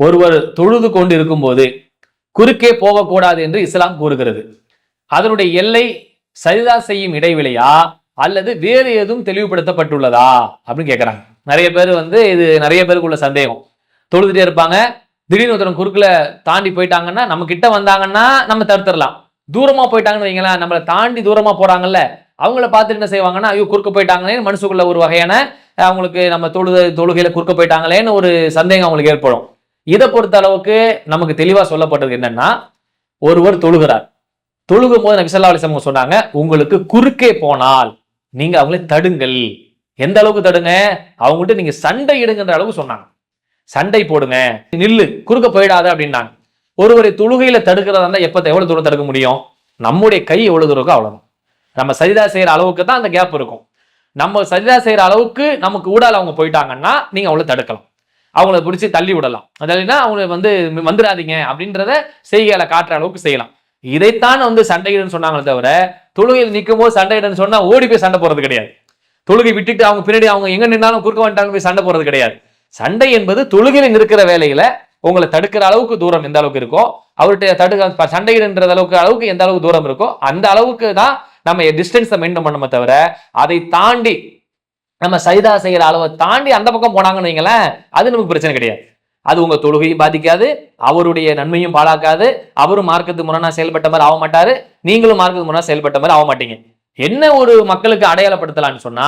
ஒருவர் தொழுது கொண்டு இருக்கும்போது குறுக்கே போகக்கூடாது என்று இஸ்லாம் கூறுகிறது. அதனுடைய எல்லை சரிதா செய்யும் இடைவெளியா? அல்லது வேறு எதுவும் தெளிவுபடுத்தப்பட்டுள்ளதா? அப்படின்னு கேட்குறாங்க நிறைய பேர் வந்து இது நிறைய பேருக்கு உள்ள சந்தேகம். தொழுதுட்டே இருப்பாங்க. திடீர்னு ஒருத்தரம் குறுக்குல தாண்டி போயிட்டாங்கன்னா நம்ம கிட்ட வந்தாங்கன்னா நம்ம தடுத்துடலாம். தூரமாக போயிட்டாங்கன்னு வைங்களேன் நம்மளை தாண்டி தூரமாக போகிறாங்கல்ல அவங்கள பார்த்துட்டு என்ன செய்வாங்கன்னா ஐயோ குறுக்க போயிட்டாங்களேன்னு மனசுக்குள்ள ஒரு வகையான அவங்களுக்கு நம்ம தொழுது தொழுகையில் குறுக்க போயிட்டாங்களேன்னு ஒரு சந்தேகம் அவங்களுக்கு ஏற்படும். இதை பொறுத்த அளவுக்கு நமக்கு தெளிவாக சொல்லப்பட்டது என்னன்னா ஒருவர் தொழுகிறார். தொழுகும் போது நபிசல்லா அலிசம் சொன்னாங்க உங்களுக்கு குறுக்கே போனால் நீங்க அவங்களை தடுங்கள். எந்த அளவுக்கு தடுங்க? அவங்ககிட்ட நீங்க சண்டை இடுங்கன்ற அளவுக்கு சொன்னாங்க. சண்டை போடுங்க. நில்லு குறுக்க போயிடாத அப்படின்னாங்க. ஒருவரை தொழுகையில தடுக்கிறதா இருந்தால் எப்போ எவ்வளவு தூரம் தடுக்க முடியும்? நம்முடைய கை எவ்வளவு தூரம் இருக்கோ அவ்வளவுதான். நம்ம சரிதா செய்யற அளவுக்கு தான் அந்த கேப் இருக்கும். நம்ம சரிதா செய்யற அளவுக்கு நமக்கு ஊடால அவங்க போயிட்டாங்கன்னா நீங்க அவ்வளவு தடுக்கலாம். அவங்கள பிடிச்சி தள்ளி விடலாம். அதாவதுனா அவங்க வந்து வந்துடாதீங்க அப்படின்றத செய்கையில காட்டுற அளவுக்கு செய்யலாம். இதைத்தான் வந்து சண்டையிடுன்னு சொன்னாங்களே தவிர தொழுகையில் நிற்கும் போது சண்டையிடுன்னு சொன்னா ஓடி போய் சண்டை போறது கிடையாது. தொழுகை விட்டுட்டு அவங்க பின்னாடி அவங்க எங்க நின்னாலும் குறுக்க வந்துட்டாங்க போய் சண்டை போறது கிடையாது. சண்டை என்பது தொழுகையில் இருக்கிற வேலையில உங்களை தடுக்கிற அளவுக்கு தூரம் எந்த அளவுக்கு இருக்கோ அவர்கிட்ட தடுக்க சண்டையிடுன்ற அளவுக்கு அளவுக்கு எந்த அளவுக்கு தூரம் இருக்கோ அந்த அளவுக்கு தான் நம்ம டிஸ்டன்ஸை மெயின்டைன் பண்ணணுமே தவிர அதை தாண்டி நம்ம சைதா செய்கிற அளவை தாண்டி அந்த பக்கம் போனாங்கன்னு வைங்களேன் அது நமக்கு பிரச்சனை கிடையாது. அது உங்க தொழுகையும் பாதிக்காது அவருடைய நன்மையும் பாழாக்காது அவரும் மார்க்கத்து முரணா செயல்பட்ட மாதிரி ஆக மாட்டாரு நீங்களும் மார்க்கத்து முரணா செயல்பட்ட மாதிரி ஆக மாட்டீங்க. என்ன ஒரு மக்களுக்கு அடையாளப்படுத்தலாம்னு சொன்னா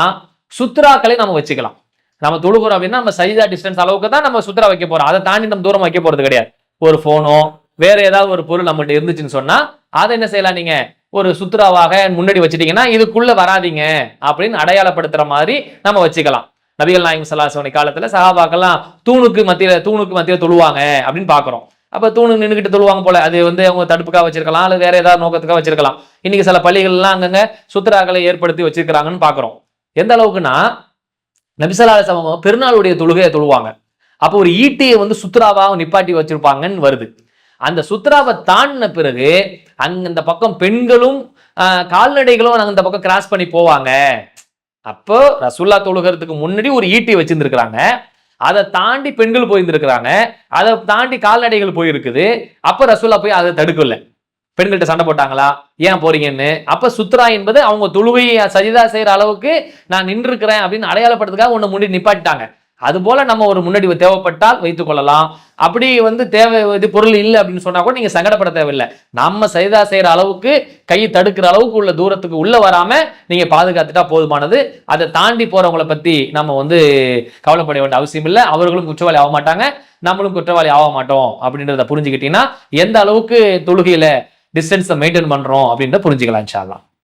சுத்ராக்களை நம்ம வச்சுக்கலாம். நம்ம தொழுகிறோம் அப்படின்னா நம்ம சைதா டிஸ்டன்ஸ் அளவுக்கு தான் நம்ம சுத்ரா வைக்க போறோம். அதை தாண்டி நம்ம தூரம் வைக்க போறது கிடையாது. ஒரு போனோ வேற ஏதாவது ஒரு பொருள் நம்மகிட்ட இருந்துச்சுன்னு சொன்னா அதை என்ன செய்யலாம் நீங்க? ஒரு சுத்ராவாக முன்னாடி வச்சுட்டீங்கன்னா இதுக்குள்ள வராதீங்க அப்படின்னு அடையாளப்படுத்துற மாதிரி நம்ம வச்சுக்கலாம். நபிகள் நாயகம் சல்லாசோனி காலத்துல சகாபாக்கெல்லாம் தூணுக்கு மத்தியில தூணுக்கு மத்தியில தொழுவாங்க அப்படின்னு பாக்குறோம் அப்ப தூணு நின்றுகிட்டு தொழுவாங்க போல அது வந்து அவங்க தடுப்புக்காக வச்சிருக்கலாம் அல்லது வேற ஏதாவது நோக்கத்துக்காக வச்சிருக்கலாம். இன்னைக்கு சில பள்ளிகள்லாம் அங்கங்க சுத்ராக்களை ஏற்படுத்தி வச்சிருக்கிறாங்கன்னு பாக்குறோம் எந்த அளவுக்குன்னா நபிசல்லா சமம் பெருநாளுடைய தொழுகையை தொழுவாங்க. அப்போ ஒரு ஈட்டியை வந்து சுத்ராவாக நிப்பாட்டி வச்சிருப்பாங்கன்னு வருது. அந்த சுத்ராவை தாண்டின பிறகு அங்க இந்த பக்கம் பெண்களும் கால்நடைகளும் நாங்கள் இந்த பக்கம் கிராஸ் பண்ணி போவாங்க. அப்போ ரசுல்லா தொழுகிறதுக்கு முன்னாடி ஒரு ஈட்டி வச்சிருந்துருக்கிறாங்க. அதை தாண்டி பெண்கள் போயிருந்துருக்கிறாங்க. அதை தாண்டி கால்நடைகள் போயிருக்குது. அப்ப ரசுல்லா போய் அதை தடுக்கல. பெண்கள்கிட்ட சண்டை போட்டாங்களா? ஏன் போறீங்கன்னு? அப்ப சுத்ரா என்பது அவங்க தொழுகையை சஜிதா செய்யற அளவுக்கு நான் நின்றுக்கிறேன் அப்படின்னு அடையாளப்படுறதுக்காக ஒன்று முன்னாடி நிப்பாட்டிட்டாங்க. அது போல நம்ம ஒரு முன்னடிவு தேவைப்பட்டால் வைத்துக் கொள்ளலாம். அப்படி வந்து தேவை இது பொருள் இல்லை அப்படின்னு சொன்னா கூட நீங்க சங்கடப்பட தேவையில்லை. நம்ம சைதா செய்யற அளவுக்கு கை தடுக்கிற அளவுக்கு உள்ள தூரத்துக்கு உள்ள வராம நீங்க பாதுகாத்துட்டா போதுமானது. அதை தாண்டி போறவங்களை பத்தி நம்ம வந்து கவலைப்பட வேண்டிய அவசியம் இல்லை. அவர்களும் குற்றவாளி ஆக மாட்டாங்க. நம்மளும் குற்றவாளி ஆக மாட்டோம் அப்படின்றத புரிஞ்சுக்கிட்டீங்கன்னா எந்த அளவுக்கு தொழுகையில டிஸ்டன்ஸை மெயின்டைன் பண்றோம் அப்படின்றத புரிஞ்சுக்கலாம் சார்லாம்